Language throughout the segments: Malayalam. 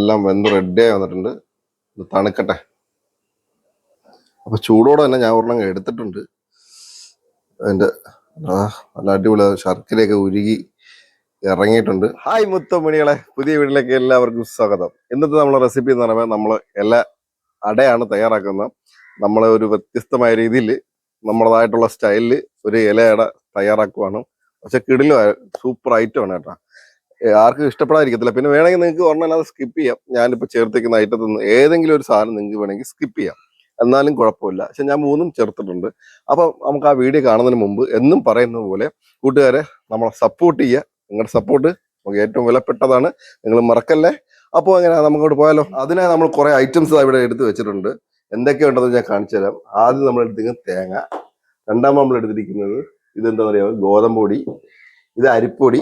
എല്ലാം വെന്ത് ആയി വന്നിട്ടുണ്ട്. ഇത് തണുക്കട്ടെ. അപ്പൊ ചൂടോടെ തന്നെ ഞാൻ ഒരെണ്ണം എടുത്തിട്ടുണ്ട്. അതിന്റെ നല്ല അടിപൊളി ശർക്കരയൊക്കെ ഉരുകി ഇറങ്ങിയിട്ടുണ്ട്. ഹായ് മുത്തമണികളെ പുതിയ വീട്ടിലേക്ക് എല്ലാവർക്കും സ്വാഗതം. ഇന്നത്തെ നമ്മളെ റെസിപ്പി എന്ന് പറയുമ്പോൾ നമ്മൾ എല്ലാ അടയാണ് തയ്യാറാക്കുന്നത്. നമ്മളെ ഒരു വ്യത്യസ്തമായ രീതിയിൽ നമ്മളതായിട്ടുള്ള സ്റ്റൈലിൽ ഒരു ഇലയട തയ്യാറാക്കുവാണ്. പക്ഷെ കിടിലും സൂപ്പർ ഐറ്റം ആണ് കേട്ടോ. ആർക്കും ഇഷ്ടപ്പെടാതിരിക്കത്തില്ല. പിന്നെ വേണമെങ്കിൽ നിങ്ങൾക്ക് ഒരെണ്ണമല്ലാതെ സ്കിപ്പ് ചെയ്യാം. ഞാനിപ്പോൾ ചേർത്തേക്കുന്ന ഐറ്റത്തിൽ നിന്ന് ഏതെങ്കിലും ഒരു സാധനം നിങ്ങൾക്ക് വേണമെങ്കിൽ സ്കിപ്പ് ചെയ്യാം. എന്നാലും കുഴപ്പമില്ല. പക്ഷെ ഞാൻ മൂന്നും ചേർത്തിട്ടുണ്ട്. അപ്പൊ നമുക്ക് ആ വീഡിയോ കാണുന്നതിന് മുമ്പ് എന്നും പറയുന്നത് പോലെ കൂട്ടുകാരെ നമ്മളെ സപ്പോർട്ട് ചെയ്യുക. നിങ്ങളുടെ സപ്പോർട്ട് നമുക്ക് ഏറ്റവും വിലപ്പെട്ടതാണ്. നിങ്ങൾ മറക്കല്ലേ? അപ്പോൾ അങ്ങനെ നമുക്കോട്ട് പോയാലോ? അതിനെ നമ്മൾ കുറേ ഐറ്റംസ് ഇവിടെ എടുത്ത് വെച്ചിട്ടുണ്ട്. എന്തൊക്കെയുണ്ടെന്ന് ഞാൻ കാണിച്ചു തരാം. ആദ്യം നമ്മൾ എടുത്തിരിക്കുന്നത് തേങ്ങ. രണ്ടാമത് നമ്മൾ എടുത്തിരിക്കുന്നത് ഇതെന്താ പറയുക ഗോതമ്പൊടി ഇത് അരിപ്പൊടി.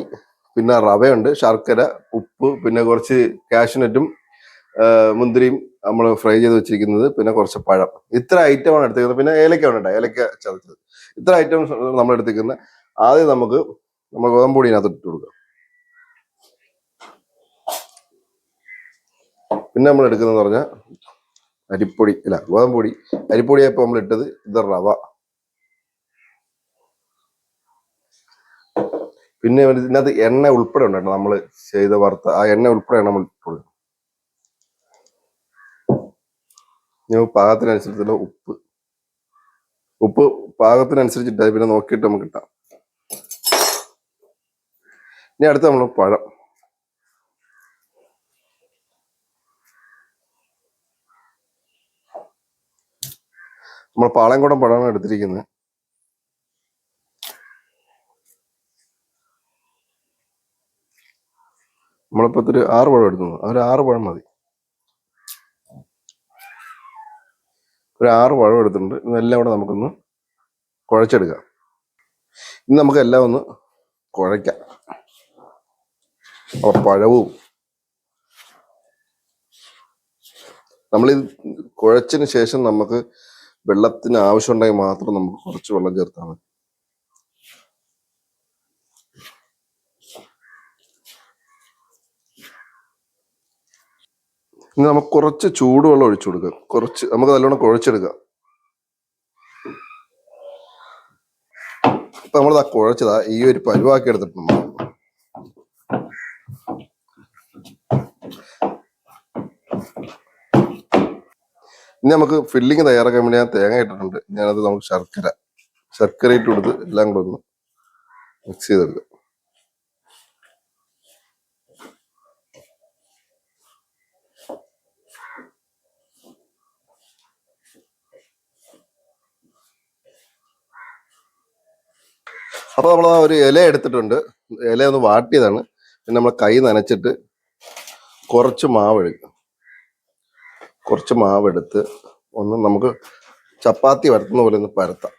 പിന്നെ റവയുണ്ട് ശർക്കര ഉപ്പ് പിന്നെ കുറച്ച് കാഷ്നറ്റും മുന്തിരിയും നമ്മൾ ഫ്രൈ ചെയ്ത് വെച്ചിരിക്കുന്നത് പിന്നെ കുറച്ച് പഴം. ഇത്ര ഐറ്റമാണ് എടുത്തിരിക്കുന്നത്. പിന്നെ ഏലക്ക ഉണ്ട് ഏലക്ക ചതച്ചത്. ഇത്ര ഐറ്റംസ് നമ്മൾ എടുത്തിരിക്കുന്നത് ആദ്യം നമുക്ക് നമ്മൾ ഗോതമ്പൊടി ഇതിനകത്ത് ഇട്ട് കൊടുക്കുക പിന്നെ നമ്മൾ എടുക്കുന്നതെന്ന് പറഞ്ഞാൽ അരിപ്പൊടി അല്ല ഗോതമ്പൊടി അരിപ്പൊടിയായപ്പോൾ നമ്മൾ ഇട്ടത് ഇത് റവ. പിന്നെ ഇതിനകത്ത് എണ്ണ ഉൾപ്പെടെ ഉണ്ടായിരുന്നു നമ്മൾ ചെയ്ത വറുത്ത. ആ എണ്ണ ഉൾപ്പെടെയാണ് നമ്മൾ ഇട്ടുള്ളത് പാകത്തിനനുസരിച്ചുള്ള ഉപ്പ്. ഉപ്പ് പാകത്തിനനുസരിച്ചിട്ടായി പിന്നെ നോക്കിയിട്ട് നമുക്ക് ഇട്ടാം. ഇനി അടുത്ത നമ്മൾ പഴം. നമ്മൾ പാളയംകുടം പഴമാണ് എടുത്തിരിക്കുന്നത്. നമ്മളിപ്പോ ഒരു ആറ് പഴം എടുത്തു. ഒരു ആറ് പഴം മതി. ഒരു ആറ് പഴം എടുത്തിട്ടുണ്ട്. ഇതെല്ലാം കൂടെ നമുക്കൊന്ന് കുഴച്ചെടുക്കാം. ഇന്ന് നമുക്ക് എല്ലാം ഒന്ന് കുഴയ്ക്കാം. അപ്പൊ പഴവും. നമ്മളിത് കുഴച്ചതിന് ശേഷം നമുക്ക് വെള്ളത്തിന് ആവശ്യമുണ്ടെങ്കിൽ മാത്രം നമുക്ക് കുറച്ച് വെള്ളം ചേർത്താൽ മതി. ഇനി നമുക്ക് കുറച്ച് ചൂടുവെള്ളം ഒഴിച്ചു കൊടുക്കാം. കുറച്ച് നമുക്ക് നല്ലോണം കുഴച്ചെടുക്കാം. ഇപ്പൊ നമ്മളിതാ കുഴച്ചതാ ഈ ഒരു പരുവാക്കി എടുത്തിട്ടുണ്ട്. ഇനി നമുക്ക് ഫില്ലിങ് തയ്യാറാക്കാൻ വേണ്ടി ഞാൻ തേങ്ങ ഇട്ടിട്ടുണ്ട്. ഞാനത് നമുക്ക് ശർക്കര ശർക്കര ഇട്ട് കൊടുത്ത് എല്ലാം കൂടെ ഒന്ന് മിക്സ് ചെയ്തെടുക്കാം. അപ്പൊ നമ്മൾ ഒരു ഇല എടുത്തിട്ടുണ്ട്. ഇല ഒന്ന് വാട്ടിയതാണ്. പിന്നെ നമ്മൾ കൈ നനച്ചിട്ട് കുറച്ച് മാവ് കുറച്ച് മാവ് എടുത്ത് ഒന്ന് നമുക്ക് ചപ്പാത്തി വരത്തുന്ന പോലെ ഒന്ന് പരത്താം.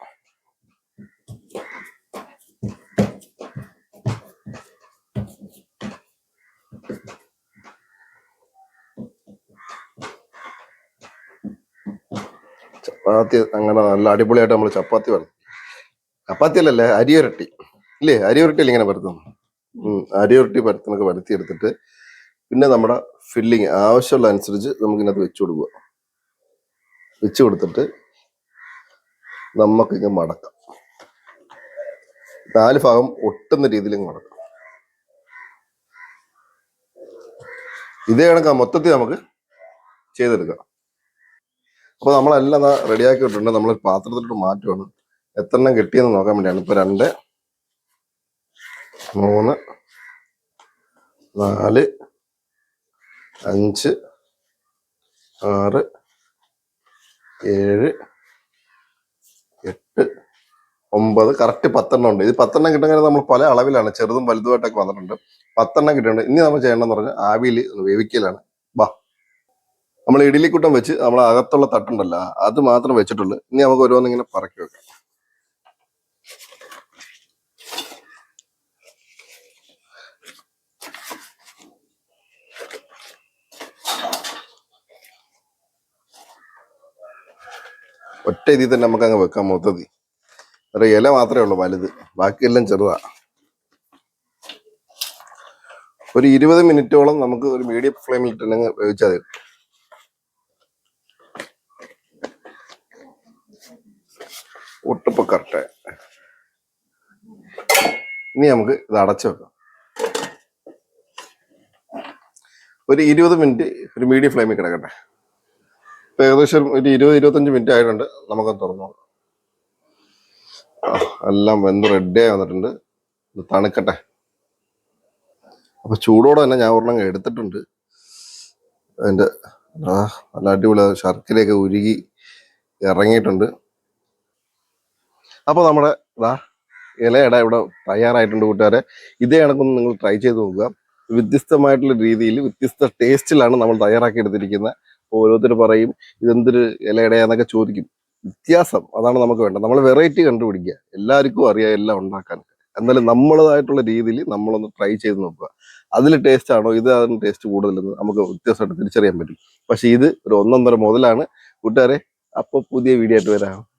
ചപ്പാത്തി അങ്ങനെ നല്ല അടിപൊളിയായിട്ട് നമ്മൾ ചപ്പാത്തി വരത്തും ചപ്പാത്തി അല്ലല്ലേ അരിയുരട്ടി. ഇല്ലേ? അരിയുരട്ടി ഇങ്ങനെ പരത്തുന്നു ഉം. അരിയുരട്ടി പരത്തുന്നൊക്കെ പരത്തി എടുത്തിട്ട് പിന്നെ നമ്മുടെ ഫില്ലിങ് ആവശ്യമുള്ള അനുസരിച്ച് നമുക്ക് ഇതിനകത്ത് വെച്ചു കൊടുക്കുക. വെച്ചു കൊടുത്തിട്ട് നമുക്ക് ഇങ്ങനെ മടക്കാം. നാല് ഭാഗം ഒട്ടുന്ന രീതിയിൽ ഇങ്ങനെ മടക്കാം. ഇതേ കണക്കാ മൊത്തത്തിൽ നമുക്ക് ചെയ്തെടുക്കാം. അപ്പൊ നമ്മളെല്ലാം റെഡിയാക്കി ഇട്ടിട്ടുണ്ട്. നമ്മൾ പാത്രത്തിലോട്ട് മാറ്റുവാണ്. എത്ര എണ്ണം കിട്ടിയെന്ന് നോക്കാൻ വേണ്ടിയാണ്. ഇപ്പൊ രണ്ട് മൂന്ന് നാല് അഞ്ച് ആറ് ഏഴ് എട്ട് ഒമ്പത് കറക്റ്റ് പത്തെണ്ണം ഉണ്ട്. ഇത് പത്തെണ്ണം കിട്ടുന്ന നമ്മൾ പല അളവിലാണ് ചെറുതും വലുതുമായിട്ടൊക്കെ വന്നിട്ടുണ്ട്. പത്തെണ്ണം കിട്ടിയിട്ടുണ്ട്. ഇനി നമ്മൾ ചെയ്യേണ്ടതെന്ന് പറഞ്ഞാൽ ആവിയിൽ വേവിക്കലാണ്. ബാ. നമ്മൾ ഇഡലിക്കുട്ടം വെച്ച് നമ്മൾ അകത്തുള്ള തട്ടുണ്ടല്ലോ അത് മാത്രം വെച്ചിട്ടുള്ളൂ. ഇനി നമുക്ക് ഓരോന്നിങ്ങനെ പറക്കി വെക്കാം. ഒറ്റ ഇതിൽ തന്നെ നമുക്ക് അങ്ങ് വെക്കാം മൊത്തത്തിൽ. ഒരു ഇല മാത്രമേ ഉള്ളൂ വലുത്. ബാക്കിയെല്ലാം ചെറുതാ. ഒരു ഇരുപത് മിനിറ്റോളം നമുക്ക് ഒരു മീഡിയം ഫ്ലെയിമിൽ ഇട്ടുണ്ടെങ്കിൽ വേവിച്ചാൽ മതി. ഒട്ടിപ്പോ കറക്റ്റ് ഇനി നമുക്ക് ഇത് അടച്ചു വെക്കാം. ഒരു ഇരുപത് മിനിറ്റ് ഒരു മീഡിയം ഫ്ലെയിമിൽ കിടക്കട്ടെ. ഏകദേശം ഒരു ഇരുപത് ഇരുപത്തഞ്ച് മിനിറ്റ് ആയിട്ടുണ്ട്. നമുക്ക് തുറന്നു ആ, എല്ലാം വെന്ത് റെഡിയായി വന്നിട്ടുണ്ട്. ഇത് തണുക്കട്ടെ. അപ്പൊ ചൂടോടെ തന്നെ ഞാൻ ഒരെണ്ണം എടുത്തിട്ടുണ്ട്. അതിന്റെ നല്ല അടിപൊളി ശർക്കരയൊക്കെ ഉരുകി ഇറങ്ങിയിട്ടുണ്ട്. അപ്പൊ നമ്മുടെ ഇതാ ഇലയട ഇവിടെ തയ്യാറായിട്ടുണ്ട് കൂട്ടുകാരെ. ഇതേ കണക്കൊന്ന് നിങ്ങൾ ട്രൈ ചെയ്ത് നോക്കുക. വ്യത്യസ്തമായിട്ടുള്ള രീതിയിൽ വ്യത്യസ്ത ടേസ്റ്റിലാണ് നമ്മൾ തയ്യാറാക്കി എടുത്തിരിക്കുന്നത്. ഓരോരുത്തർ പറയും ഇതെന്തൊരു ഇലയിടയാന്നൊക്കെ ചോദിക്കും. വ്യത്യാസം അതാണ് നമുക്ക് വേണ്ടത്. നമ്മൾ വെറൈറ്റി കണ്ടുപിടിക്കുക. എല്ലാവർക്കും അറിയാം എല്ലാം ഉണ്ടാക്കാൻ എന്നാലും നമ്മളതായിട്ടുള്ള രീതിയിൽ നമ്മളൊന്ന് ട്രൈ ചെയ്ത് നോക്കുക. അതിൽ ടേസ്റ്റ് ആണോ? ഇത് അതിന് ടേസ്റ്റ് കൂടുതലെന്ന് നമുക്ക് വ്യത്യാസമായിട്ട് തിരിച്ചറിയാൻ പറ്റും. പക്ഷേ ഇത് ഒരു ഒന്നൊന്നര മുതലാണ്. കൂട്ടുകാരെ അപ്പോൾ പുതിയ വീഡിയോ ആയിട്ട് വരാം.